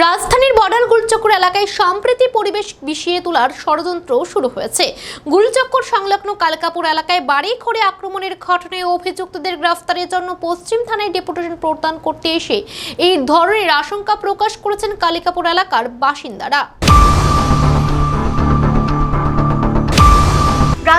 রাজধানীর বর্ডার গুলচক্কর এলাকায় সম্প্রীতি পরিবেশ বিষিয়ে তোলার ষড়যন্ত্র শুরু হয়েছে। গুলচক্কর সংলগ্ন কালকাপুর এলাকায় বাড়ি ঘরে আক্রমণের ঘটনায় অভিযুক্তদের গ্রেফতারের জন্য পশ্চিম থানায় ডেপুটেশন প্রদান করতে এসে এই ধরনের আশঙ্কা প্রকাশ করেছেন কালিকাপুর এলাকার বাসিন্দারা।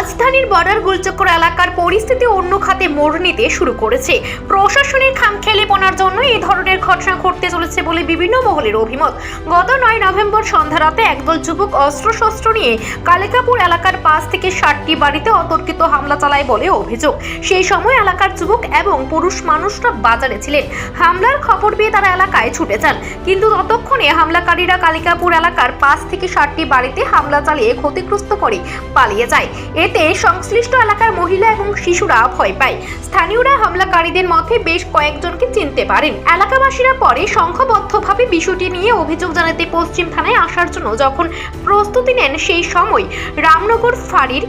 রাজধানীর বর্ডার গোলচক্কর এলাকার পরিস্থিতি অন্য খাতে মোড় নিতে শুরু করেছে। প্রশাসনের খামখেয়ালিপনার জন্য এই ধরনের ঘটনা ঘটতে চলেছে বলে বিভিন্ন মহলের অভিমত। গত নয় নভেম্বর সন্ধ্যা রাতে একদল যুবক অস্ত্রশস্ত্র নিয়ে কালিকাপুর এলাকার পাঁচ থেকে ষাটটি বাড়িতে অতর্কিত হামলা চালায় বলে অভিযোগ। সেই সময় এলাকার যুবক এবং পুরুষ মানুষরা বাজারে ছিলেন। হামলার খবর পেয়ে তারা এলাকায় ছুটে যান। কিন্তু ততক্ষণে হামলাকারীরা কালিকাপুর এলাকার পাঁচ থেকে ষাটটি বাড়িতে হামলা চালিয়ে ক্ষতিগ্রস্ত করে পালিয়ে যায়। এতে সংশ্লিষ্ট এলাকার মহিলা এবং শিশুরা ভয় পায়। স্থানীয়রা হামলাকারীদের মধ্যে বেশ কয়েকজনকে চিনতে পারেন। এলাকাবাসীরা পরে সংঘবদ্ধভাবে বিষয়টি নিয়ে অভিযোগ জানাতে পশ্চিম থানায় আসার জন্য যখন প্রস্তুতি নেন সেই সময় রামনগর ফাঁড়ির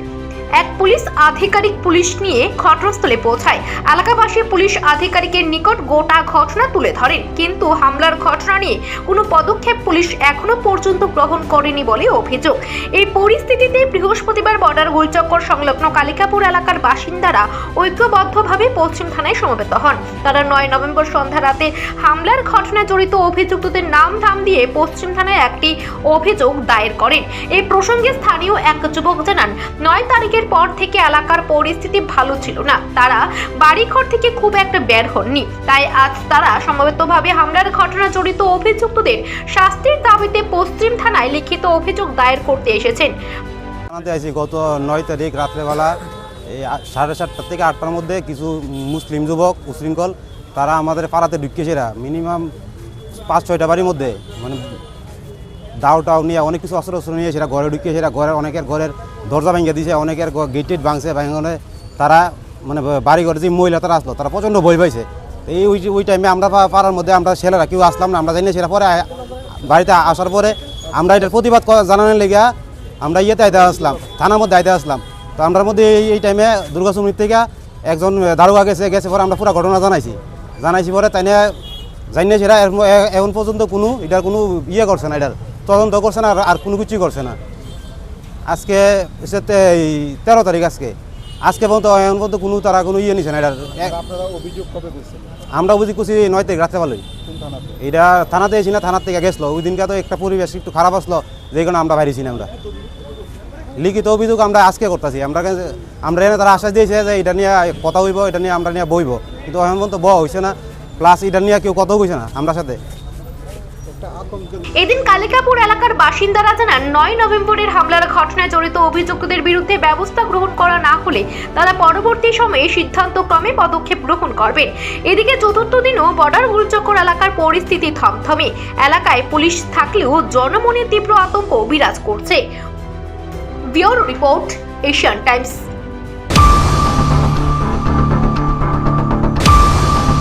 এক পুলিশ আধিকারিক পুলিশ নিয়ে ঘটনাস্থলে পৌঁছায়। এলাকাবাসী পুলিশ আধিকারিকের নিকট গোটা ঘটনা তুলে ধরেন। কিন্তু হামলার ঘটনা নিয়ে কোনো পদক্ষেপ পুলিশ এখনও পর্যন্ত গ্রহণ করেনি বলে অভিযোগ। এই পরিস্থিতিতে বৃহস্পতিবার বর্ডার গোলচক্কর সংলগ্ন কালিকাপুর এলাকার বাসিন্দারা ঐক্যবদ্ধভাবে পশ্চিম থানায় সমবেত হন। তারা নয় নভেম্বর সন্ধ্যা রাতে হামলার ঘটনায় জড়িত অভিযুক্তদের নাম ধাম দিয়ে পশ্চিম থানায় একটি অভিযোগ দায়ের করেন। এই প্রসঙ্গে স্থানীয় এক যুবক জানান, নয় তারিখের পর থেকে এলাকার পরিস্থিতি ভালো ছিল না। তারা বাড়িঘর থেকে খুব একটা বের হননি। তাই আজ তারা সমবেতভাবে হামলার ঘটনা জড়িত অভিযুক্তদের শাস্তির দাবিতে পশ্চিম থানায় লিখিত অভিযোগ দায়ের করতে এসেছেন। আছি গত নয় তারিখ রাত্রেবেলা সাড়ে সাতটা থেকে আটটার মধ্যে কিছু মুসলিম যুবক, উশৃঙ্খল, তারা আমাদের পাড়াতে ঢুকিয়েছেরা মিনিমাম পাঁচ, ছয়টা বাড়ির মধ্যে। মানে দাও টাও নিয়ে অনেক কিছু অস্ত্র অস্ত্র নিয়ে সেটা ঘরে ঢুকিয়ে সেটা ঘরের অনেকের ঘরের দরজা ভেঙে দিয়েছে, অনেকের গেট টেট ভাঙছে, ভাঙনে তারা মানে বাড়ি ঘরে যে মহিলা তারা আসলো, তারা প্রচণ্ড ভয় পাইছে। এই ওই ওই টাইমে আমরা পাড়ার মধ্যে আমরা ছেলেরা কেউ আসলাম না, আমরা জানি সেটা পরে বাড়িতে আসার পরে আমরা এটার প্রতিবাদ জানানোর লেগে আমরা ইয়েতে আইতে আসলাম, থানার মধ্যে আইতে আসলাম। তো আমরার মধ্যে এই এই টাইমে দুর্গা সমিতি থেকে একজন দারোগা গেছে গেছে পরে আমরা পুরো ঘটনা জানাইছি। জানাইছি পরে তাই জানি সেটা এখন পর্যন্ত কোনো এটার কোনো ইয়ে করছে না এটার। তদন্ত করছে না আর- কোনো কিছুই করছে না। আজকে এই তেরো তারিখ আজকে। আজকে পর্যন্ত এখন পর্যন্ত কোনো তারা কোনো ইয়ে নিছে না। এটার অভিযোগ কবে আমরা বুঝি কুছি নয় তারিখ রাত্রে ভালোই এটা থানাতে এসি না থানার থেকে গেছিল। ওই দিনকে তো একটা পরিবেশ একটু খারাপ আসলো যে কারণে আমরা বাইরেছি না আমরা। লিখিত অভিযোগ আমরা আজকে করতেছি। আমরা আমরা এনে তারা আশ্বাস দিয়েছে যে এটা নিয়ে কথা হইব এটা নিয়ে আমরা নিয়ে বইব। কিন্তু এখন পর্যন্ত ব হয়েছে না। প্লাস এটা নিয়ে কেউ কথা হয়েছে না আমরা সাথে। এদিন কালিকাপুর এলাকার বাসিন্দারা জানান, নয় নভেম্বরের হামলার ঘটনায় জড়িত অভিযুক্তদের বিরুদ্ধে ব্যবস্থা গ্রহণ করা না হলে তারা পরবর্তী সময়ে সিদ্ধান্তক্রমে পদক্ষেপ গ্রহণ করবেন। এদিকে চতুর্থ দিনও বর্ডার গুলচক্কর এলাকার পরিস্থিতি থমথমে। এলাকায় পুলিশ থাকলেও জনমনে তীব্র আতঙ্ক বিরাজ করছে। Bureau report, Asian Times.